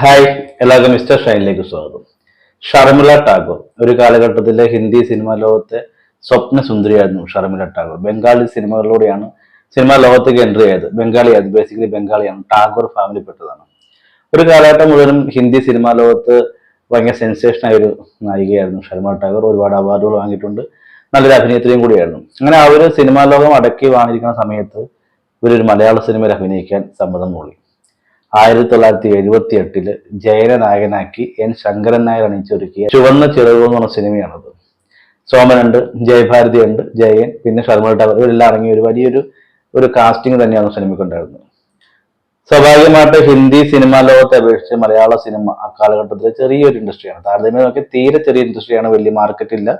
Hi എല്ലാവർക്കും mister ഷൈനിലേക്ക് സ്വാഗതം. ഷർമിള ടാഗോർ ഒരു കാലഘട്ടത്തിലെ ഹിന്ദി സിനിമാ ലോകത്തെ സ്വപ്ന സുന്ദരിയായിരുന്നു ഷർമിള ടാഗോർ. ബംഗാളി സിനിമകളിലൂടെയാണ് സിനിമാ ലോകത്തേക്ക് എൻട്രി ചെയ്തത് ബംഗാളിയായിരുന്നു ബേസിക്കലി ബംഗാളിയാണ്. ടാഗോർ ഫാമിലി പെട്ടതാണ്. ഒരു കാലഘട്ടം മുഴുവനും ഹിന്ദി സിനിമാ ലോകത്ത് ഭയങ്കര സെൻസേഷൻ ആയ ഒരു നായികയായിരുന്നു ഷർമിള ടാഗോർ. ഒരുപാട് അവാർഡുകൾ വാങ്ങിയിട്ടുണ്ട്. നല്ലൊരു അഭിനേത്രിയും കൂടിയായിരുന്നു. അങ്ങനെ അവർ സിനിമാ ലോകം അടക്കി വാങ്ങിയിരിക്കുന്ന സമയത്ത് ഇവരൊരു മലയാള സിനിമയിൽ അഭിനയിക്കാൻ സമ്മതം മൂളി ആയിരത്തി തൊള്ളായിരത്തി എഴുപത്തി എട്ടിൽ ജയന നായകനാക്കി എൻ ശങ്കരൻ നായർ അണിയിച്ചൊരുക്കിയ ചുവന്ന ചിറകുകൾ എന്ന് പറഞ്ഞ സിനിമയാണത്. സോമനുണ്ട് ജയഭാരതി ഉണ്ട് ജയൻ പിന്നെ ഷർമിള ടവർ. ഇവരെല്ലാം അടങ്ങിയ ഒരു വലിയൊരു ഒരു കാസ്റ്റിംഗ് തന്നെയാണ് സിനിമയ്ക്കുണ്ടായിരുന്നത് സ്വാഭാവികമായിട്ട് ഹിന്ദി സിനിമാ ലോകത്തെ അപേക്ഷിച്ച് മലയാള സിനിമ ആ കാലഘട്ടത്തിലെ ചെറിയൊരു ഇൻഡസ്ട്രിയാണ്. താരതമ്യം നോക്കി തീരെ ചെറിയ ഇൻഡസ്ട്രിയാണ് വലിയ മാർക്കറ്റില്ല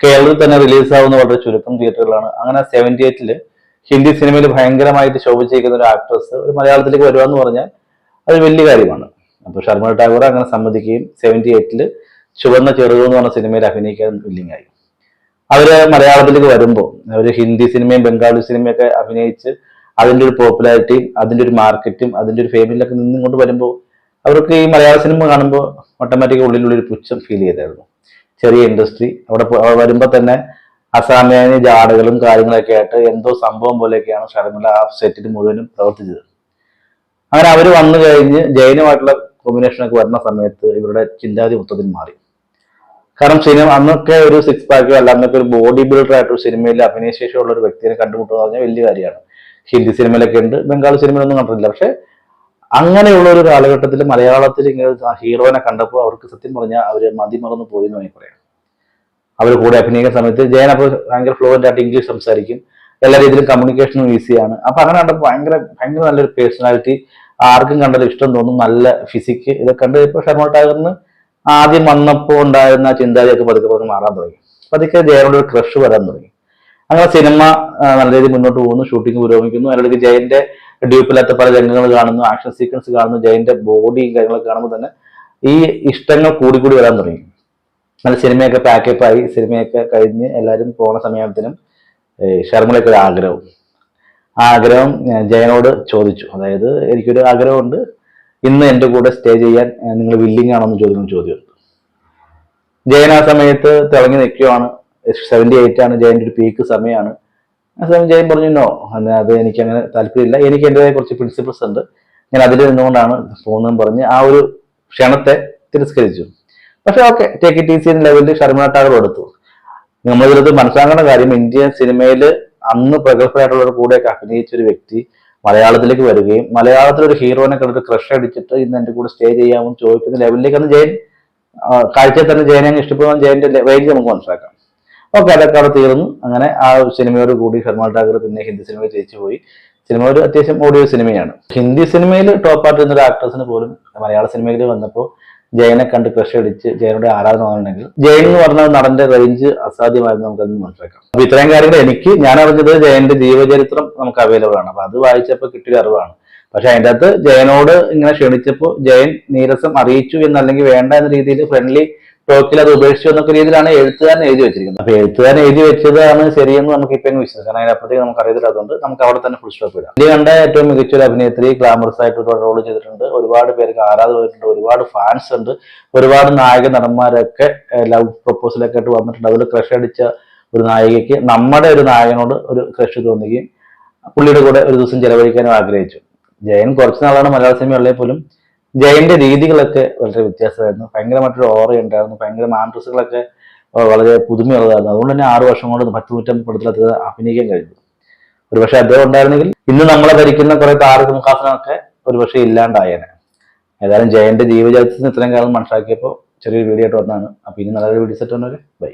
കേരളത്തിൽ തന്നെ റിലീസാവുന്ന വളരെ ചുരുക്കം തിയേറ്ററുകളാണ് അങ്ങനെ സെവന്റി എയ്റ്റിൽ ഹിന്ദി സിനിമയിൽ ഭയങ്കരമായിട്ട് ശോഭിച്ചിരിക്കുന്ന ഒരു ആക്ട്രസ് ഒരു മലയാളത്തിലേക്ക് വരുവാന്ന് പറഞ്ഞാൽ അത് വലിയ കാര്യമാണ്. അപ്പോൾ ഷർമ ടാഗോർ അങ്ങനെ സമ്മതിക്കുകയും സെവന്റി എയ്റ്റിൽ ചുവന്ന ചെറുതോ എന്ന് പറഞ്ഞ സിനിമയിൽ അഭിനയിക്കാൻ വില്ലിങ്ങായി അവർ മലയാളത്തിലേക്ക് വരുമ്പോൾ അവർ ഹിന്ദി സിനിമയും ബംഗാളി സിനിമയൊക്കെ അഭിനയിച്ച് അതിന്റെ ഒരു പോപ്പുലാരിറ്റിയും അതിന്റെ ഒരു മാർക്കറ്റും അതിന്റെ ഒരു ഫേമിലൊക്കെ നിന്നിങ്ങോട്ട് വരുമ്പോൾ അവർക്ക് ഈ മലയാള സിനിമ കാണുമ്പോൾ ഓട്ടോമാറ്റിക് ഉള്ളിലുള്ളൊരു പുച്ഛം ഫീൽ ചെയ്തായിരുന്നു. ചെറിയ ഇൻഡസ്ട്രി അവിടെ വരുമ്പോൾ തന്നെ അസാമാന്യ ജാടകളും കാര്യങ്ങളൊക്കെ ആയിട്ട് എന്തോ സംഭവം പോലെയൊക്കെയാണ് ഷർമിള ആ സെറ്റിൽ മുഴുവനും പ്രവർത്തിച്ചത്. അങ്ങനെ അവർ വന്നു കഴിഞ്ഞ് ജൈനുമായിട്ടുള്ള കോമ്പിനേഷനൊക്കെ വരുന്ന സമയത്ത് ഇവരുടെ ചിന്താഗതി മൊത്തത്തിൽ മാറി. കാരണം സിനിമ അന്നൊക്കെ ഒരു സിക്സ് പാക്കോ അല്ല അന്നൊക്കെ ഒരു ബോഡി ബിൽഡർ ആയിട്ട് ഒരു സിനിമയിൽ അഭിനയശേഷിയുള്ള ഒരു വ്യക്തിയെ കണ്ടുമുട്ടുക പറഞ്ഞാൽ വലിയ കാര്യമാണ്. ഹിന്ദി സിനിമയിലൊക്കെ ഉണ്ട് ബംഗാളി സിനിമയിലൊന്നും കണ്ടിട്ടില്ല. പക്ഷെ അങ്ങനെയുള്ള ഒരു കാലഘട്ടത്തിൽ മലയാളത്തിൽ ഇങ്ങനെ ഹീറോനെ കണ്ടപ്പോൾ അവർക്ക് സത്യം പറഞ്ഞാൽ അവർ മതിമറന്ന് പോയി എന്ന് വേണമെങ്കിൽ പറയാം. അവർ കൂടെ അഭിനയിക്കുന്ന സമയത്ത് ജയൻ അപ്പോൾ ഭയങ്കര ഫ്ലുവന്റ് ആയിട്ട് ഇംഗ്ലീഷ് സംസാരിക്കും. എല്ലാ രീതിയിലും കമ്മ്യൂണിക്കേഷനും ഈസിയാണ് അപ്പൊ അങ്ങനെ കണ്ടപ്പോൾ ഭയങ്കര ഭയങ്കര നല്ലൊരു പേഴ്സണാലിറ്റി ആർക്കും കണ്ടത് ഇഷ്ടം തോന്നും നല്ല ഫിസിക്ക് ഇതൊക്കെ കണ്ട് ഇപ്പോൾ ഷർമ ടാഗറിന് ആദ്യം വന്നപ്പോൾ ഉണ്ടായിരുന്ന ചിന്താഗതിയൊക്കെ പതുക്കെ പതുക്കെ മാറാൻ തുടങ്ങി. പതുക്കെ ജയനോട് ഒരു ക്രഷ് വരാൻ തുടങ്ങി. അങ്ങനെ സിനിമ നല്ല രീതിയിൽ മുന്നോട്ട് പോകുന്നു ഷൂട്ടിംഗ് പുരോഗമിക്കുന്നു. അതിനിടയ്ക്ക് ജയന്റെ ഡ്യൂപ്പില്ലാത്ത പല രംഗങ്ങൾ കാണുന്നു ആക്ഷൻ സീക്വൻസ് കാണുന്നു ജയന്റെ ബോഡിയും കാര്യങ്ങളൊക്കെ കാണുമ്പോൾ തന്നെ ഈ ഇഷ്ടങ്ങൾ കൂടി കൂടി വരാൻ തുടങ്ങി. നല്ല സിനിമയൊക്കെ പാക്കപ്പായി സിനിമയൊക്കെ കഴിഞ്ഞ് എല്ലാവരും പോകുന്ന സമയത്തിനും ഷർമിളയ്ക്ക് ഒരു ആഗ്രഹം. ആ ആഗ്രഹം ജയനോട് ചോദിച്ചു. അതായത് എനിക്കൊരു ആഗ്രഹമുണ്ട്. ഇന്ന് എന്റെ കൂടെ സ്റ്റേ ചെയ്യാൻ നിങ്ങൾ വില്ലിംഗ് ആണോ എന്ന് ചോദിക്കുന്ന ചോദ്യം. ജയൻ ആ സമയത്ത് തിളങ്ങി നിൽക്കുവാണ്. സെവന്റി എയ്റ്റ് ആണ് ജയന്റെ ഒരു പീക്ക് സമയമാണ് ആ സമയം ജയൻ പറഞ്ഞു നോ അത് എനിക്ക് അങ്ങനെ താല്പര്യമില്ല. എനിക്ക് എന്റെതായ കുറച്ച് പ്രിൻസിപ്പിൾസ് ഉണ്ട്. ഞാൻ അതിൽ നിന്നുകൊണ്ടാണ് പോകുന്നതെന്ന് പറഞ്ഞ് ആ ഒരു ക്ഷണത്തെ തിരസ്കരിച്ചു. പക്ഷെ ഓക്കെ ടേക്ക് ഇറ്റ് ഈസി ലെവലിൽ ഷർമിള ടാഗർ എടുത്തു. നമ്മളിതിലത് മനസ്സിലാക്കേണ്ട കാര്യം ഇന്ത്യൻ സിനിമയിൽ അന്ന് പ്രഗത്ഭരായിട്ടുള്ളവർ കൂടെയൊക്കെ അഭിനയിച്ച ഒരു വ്യക്തി മലയാളത്തിലേക്ക് വരികയും മലയാളത്തിൽ ഒരു ഹീറോനെ കണ്ടിട്ട് ക്രഷ് അടിച്ചിട്ട് ഇന്ന് എന്റെ കൂടെ സ്റ്റേ ചെയ്യാമെന്ന് ചോദിക്കുന്ന ലെവലിലേക്ക് അന്ന് ജയൻ കാഴ്ചയിൽ തന്നെ ജയനെ അങ്ങ് ഇഷ്ടപ്പെടുന്ന ജയന്റെ റേഞ്ച് നമുക്ക് മനസ്സിലാക്കാം. ഓക്കെ അതൊക്കെ അവിടെ തീർന്നു. അങ്ങനെ ആ സിനിമയോട് കൂടി ഹെർമാൾ ടാഗർ പിന്നെ ഹിന്ദി സിനിമയിൽ ജയിച്ചു പോയി. സിനിമ ഒരു അത്യാവശ്യം ഓടിയ സിനിമയാണ്. ഹിന്ദി സിനിമയിൽ ടോപ്പ് ആയിട്ട് ഒരു ആക്ട്രസിന് പോലും മലയാള സിനിമയിൽ വന്നപ്പോൾ ജയനെ കണ്ട് ക്രഷ് അടിച്ച് ജയനോട് ആരാധന വന്നിട്ടുണ്ടെങ്കിൽ ജയൻ എന്ന് പറഞ്ഞ നടന്റെ റേഞ്ച് അസാധ്യമായിരുന്നു നമുക്കത് മനസ്സിലാക്കാം. അപ്പൊ ഇത്രയും കാര്യങ്ങൾ എനിക്ക് ഞാൻ അറിഞ്ഞത് ജയന്റെ ജീവചരിത്രം നമുക്ക് അവൈലബിൾ ആണ്. അപ്പൊ അത് വായിച്ചപ്പോൾ കിട്ടിയ അറിവാണ്. പക്ഷെ അതിന്റെ അകത്ത് ജയനോട് ഇങ്ങനെ ക്ഷണിച്ചപ്പോൾ ജയൻ നീരസം അറിയിച്ചു എന്നല്ലെങ്കിൽ വേണ്ട എന്ന രീതിയിൽ ഫ്രണ്ട്ലി ടോക്കിൽ അത് ഉപേക്ഷിച്ചു എന്നൊക്കെ രീതിയിലാണ് എഴുത്തുകാരൻ എഴുതി വെച്ചിരിക്കുന്നത്. അപ്പൊ എഴുത്തുകാരൻ എഴുതി വെച്ചതാണ് ശരിയെന്ന് നമുക്ക് ഇപ്പൊ വിശ്വസിക്കാം. കാരണം അതിനപ്പുറത്തേക്ക് നമുക്ക് അറിയത്തില്ല. അതുകൊണ്ട് നമുക്ക് അവിടെ തന്നെ ഫുൾ സ്റ്റോപ്പ് ഇടാം. ഇനി കണ്ട ഏറ്റവും മികച്ച ഒരു അഭിനേത്രി ഗ്ലാമറസ് ആയിട്ട് ഒരുപാട് റോൾ ചെയ്തിട്ടുണ്ട്. ഒരുപാട് പേർക്ക് ആരാധകരുണ്ട് ഒരുപാട് ഫാൻസ് ഉണ്ട്. ഒരുപാട് നായക നടന്മാരൊക്കെ ലവ് പ്രപ്പോസലൊക്കെ ആയിട്ട് വന്നിട്ടുണ്ട്. അതിൽ ക്രഷ് അടിച്ച ഒരു നായികയ്ക്ക് നമ്മുടെ ഒരു നായകനോട് ഒരു ക്രഷ് തോന്നുകയും പുള്ളിയുടെ കൂടെ ഒരു ദിവസം ചെലവഴിക്കാനും ആഗ്രഹിച്ചു. ജയൻ കുറച്ച് നാളാണ് മലയാള സിനിമ ഉള്ളേ പോലും ജയന്റെ രീതികളൊക്കെ വളരെ വ്യത്യാസമായിരുന്നു. ഭയങ്കരമായിട്ടൊരു ഓറ ഉണ്ടായിരുന്നു. ഭയങ്കര മാൻഡ്രസുകളൊക്കെ വളരെ പുതുമയുള്ളതായിരുന്നു. അതുകൊണ്ട് തന്നെ ആറു വർഷം കൊണ്ട് പത്ത് നൂറ്റമ്പത് പടത്തിലത് അഭിനയിക്കാൻ കഴിഞ്ഞു. ഒരുപക്ഷെ അദ്ദേഹം ഉണ്ടായിരുന്നെങ്കിൽ ഇന്ന് നമ്മളെ ഭരിക്കുന്ന കുറെ താരക മുഖാസനമൊക്കെ ഒരുപക്ഷെ ഇല്ലാണ്ടായേനെ. ഏതായാലും ജയന്റെ ജീവചരിത്രത്തിന് ഇത്രയും കാലം മനസ്സിലാക്കിയപ്പോൾ ചെറിയൊരു വീഡിയോ ആയിട്ട് വന്നതാണ്. അപ്പൊ ഇനി നല്ലൊരു വീഡിയോ സെറ്റ് വന്നവരെ ബൈ